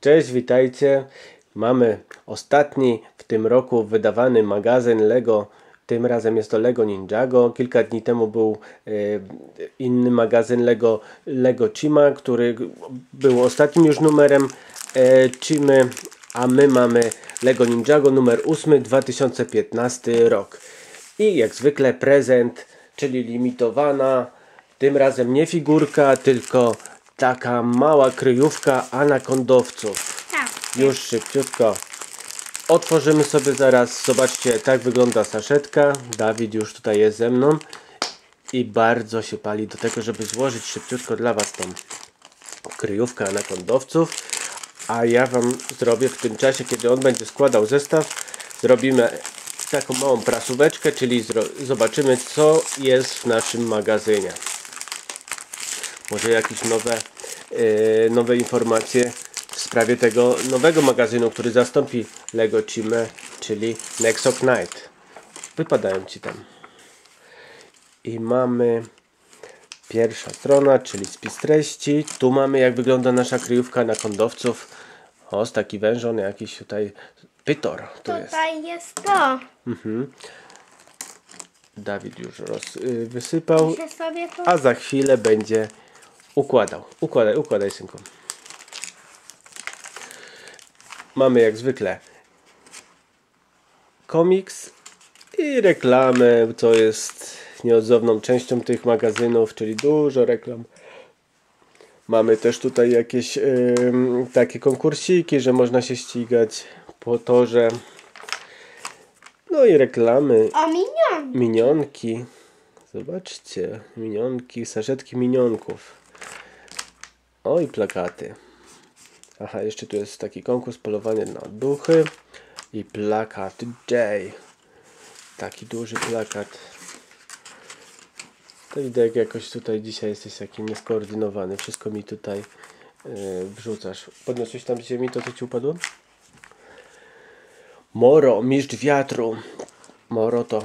Cześć, witajcie. Mamy ostatni w tym roku wydawany magazyn Lego. Tym razem jest to Lego Ninjago. Kilka dni temu był e, inny magazyn Lego Lego Chima, który był ostatnim już numerem e, Chimy, a my mamy Lego Ninjago numer 8 2015 rok. I jak zwykle prezent, czyli limitowana, tym razem nie figurka, tylko taka mała kryjówka anakondowców. Tak. Już szybciutko otworzymy sobie zaraz. Zobaczcie, tak wygląda saszetka. Dawid już tutaj jest ze mną. I bardzo się pali do tego, żeby złożyć szybciutko dla Was tą kryjówkę anakondowców. A ja Wam zrobię w tym czasie, kiedy on będzie składał zestaw, zrobimy taką małą prasóweczkę, czyli zobaczymy, co jest w naszym magazynie. Może jakieś nowe, e, nowe informacje w sprawie tego nowego magazynu, który zastąpi Lego Chimę, czyli Nexo Knight. Wypadają Ci tam. I mamy pierwsza strona, czyli spis treści. Tu mamy jak wygląda nasza kryjówka na kondowców. O, z taki wężon jakiś tutaj pytor tu. Tutaj jest to. Dawid już roz, y, wysypał, a za chwilę będzie układał. Układaj, układaj synku. Mamy jak zwykle komiks i reklamę, co jest nieodzowną częścią tych magazynów, czyli dużo reklam. Mamy też tutaj jakieś ym, takie konkursiki, że można się ścigać po torze. No i reklamy O minion. Minionki. Zobaczcie, minionki, saszetki minionków. Oj, plakaty. Aha, jeszcze tu jest taki konkurs polowanie na duchy i plakat J. Taki duży plakat. To widzę, jak jakoś tutaj dzisiaj jesteś taki nieskoordynowany. Wszystko mi tutaj yy, wrzucasz. Podniosłeś tam z ziemi to, co ci upadło? Moro, mistrz wiatru. Moro to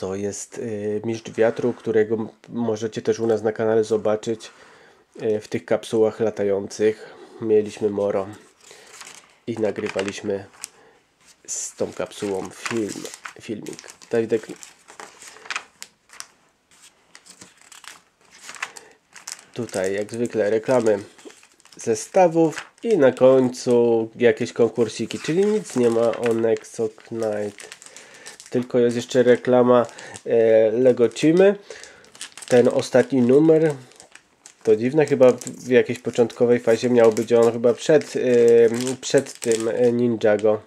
to jest y, mistrz wiatru, którego możecie też u nas na kanale zobaczyć y, w tych kapsułach latających. Mieliśmy Moro i nagrywaliśmy z tą kapsułą film, filmik. Dawidek, tutaj jak zwykle reklamy zestawów i na końcu jakieś konkursiki, czyli nic nie ma o Nexo Knight. Tylko jest jeszcze reklama e, Lego Chimy. Ten ostatni numer to dziwne, chyba w, jakiejś początkowej fazie miał być on chyba przed, e, przed tym e, Ninjago.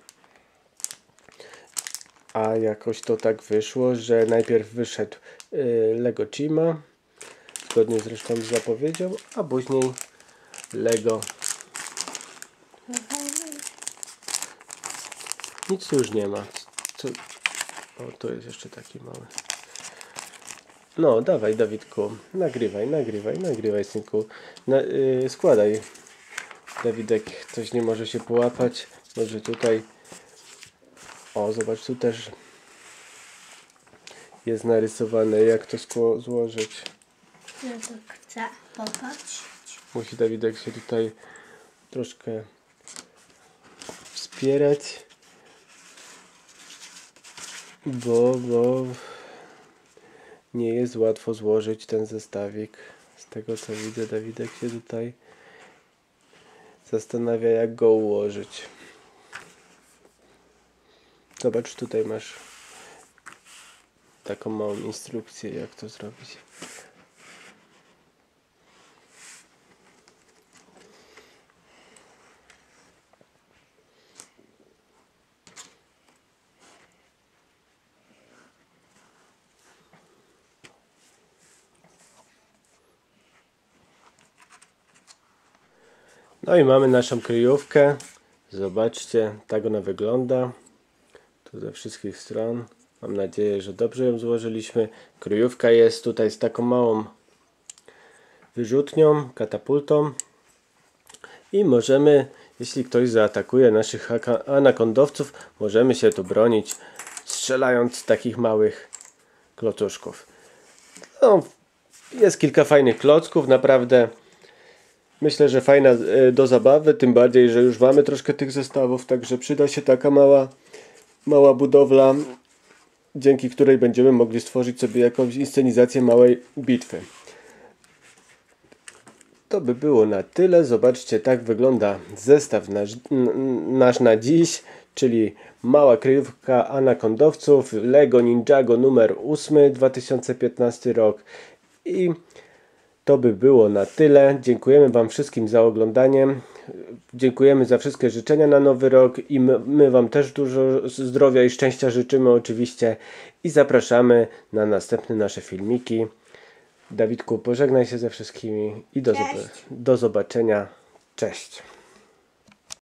A jakoś to tak wyszło, że najpierw wyszedł Lego Chima, zgodnie zresztą z zapowiedzią, a później Lego. Nic już nie ma. Co? O, tu jest jeszcze taki mały. No, dawaj Dawidku, nagrywaj, nagrywaj, nagrywaj synku. Na, yy, składaj. Dawidek coś nie może się połapać. Może tutaj. O, zobacz, tu też jest narysowane, jak to skło- złożyć. Ja to chcę popatrzeć. Musi Dawidek się tutaj troszkę wspierać. Bo, bo nie jest łatwo złożyć ten zestawik. Z tego co widzę, Dawidek się tutaj zastanawia, jak go ułożyć. Zobacz, tutaj masz taką małą instrukcję, jak to zrobić. No i mamy naszą kryjówkę. Zobaczcie, tak ona wygląda. Tu ze wszystkich stron. Mam nadzieję, że dobrze ją złożyliśmy. Kryjówka jest tutaj z taką małą wyrzutnią, katapultą. I możemy, jeśli ktoś zaatakuje naszych anakondowców, możemy się tu bronić strzelając z takich małych klocuszków. No, jest kilka fajnych klocków, naprawdę Myślę, że fajna e, do zabawy, tym bardziej, że już mamy troszkę tych zestawów, także przyda się taka mała, mała budowla, dzięki której będziemy mogli stworzyć sobie jakąś inscenizację małej bitwy. To by było na tyle. Zobaczcie, tak wygląda zestaw nasz, nasz na dziś, czyli mała kryjówka anakondowców Lego Ninjago numer 8 2015 rok. I to by było na tyle. Dziękujemy Wam wszystkim za oglądanie. Dziękujemy za wszystkie życzenia na nowy rok i my, my Wam też dużo zdrowia i szczęścia życzymy oczywiście i zapraszamy na następne nasze filmiki. Dawidku, pożegnaj się ze wszystkimi i do, do zobaczenia. Cześć.